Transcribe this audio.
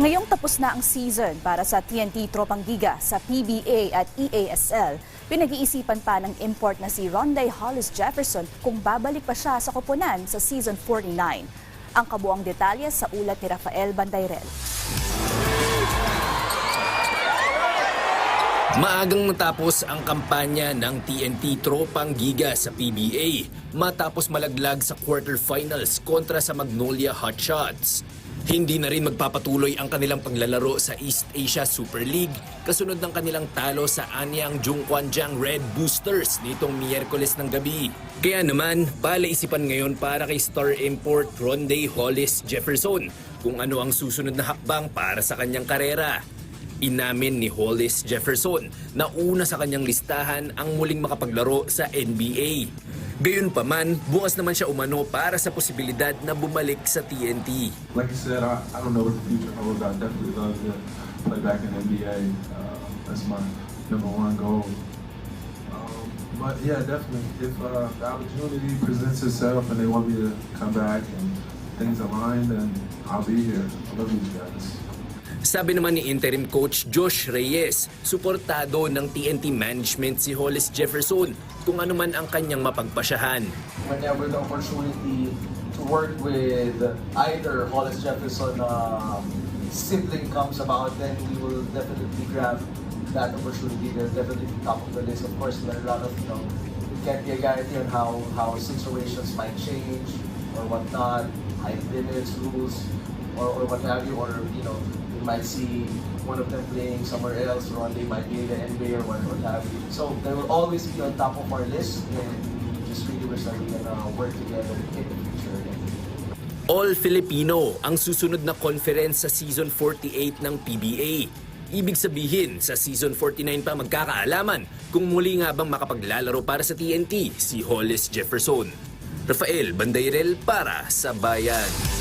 Ngayong tapos na ang season para sa TNT Tropang Giga sa PBA at EASL, pinag-iisipan pa ng import na si Ronday Hollis Jefferson kung babalik pa siya sa koponan sa season 49. Ang kabuang detalye sa ulat ni Rafael Bandayrel. Maagang natapos ang kampanya ng TNT Tropang Giga sa PBA matapos malaglag sa quarterfinals kontra sa Magnolia Hotshots. Hindi na rin magpapatuloy ang kanilang paglalaro sa East Asia Super League kasunod ng kanilang talo sa Anyang Jungkwanjang Red Boosters nitong Miyerkules ng gabi. Kaya naman, palaisipan ngayon para kay star import Ronday Hollis Jefferson kung ano ang susunod na hakbang para sa kanyang karera. Inamin ni Hollis Jefferson na una sa kanyang listahan ang muling makapaglaro sa NBA. Gayunpaman, bukas naman siya umano para sa posibilidad na bumalik sa TNT. like you said, I, I don't know what the future holds. I definitely love to play back in NBA. Uh, that's my number one goal. Um, but yeah, definitely, if uh, the opportunity presents itself and they want me to come back and things align, then I'll be here. I love these guys. Sabi naman ni interim coach Josh Reyes, suportado ng TNT management si Hollis Jefferson kung ano man ang kanyang mapagpasyahan. whenever the opportunity to work with either Hollis Jefferson um, sibling comes about, then we will definitely grab that opportunity. They're definitely top of the list. Of course, there are a lot of, you know, we can't be a guarantee on how, how situations might change or whatnot, height limits, rules, or, or what have you, or, you know, we might see one of them playing somewhere else, or one they might be in the NBA or what, what have you. So they will always be on top of our list, and just really wish that we can uh, work together in the future. All Filipino ang susunod na conference sa season 48 ng PBA. Ibig sabihin, sa season 49 pa magkakaalaman kung muli nga bang makapaglalaro para sa TNT si Hollis Jefferson. Rafael Bandayrel para sa Bayan.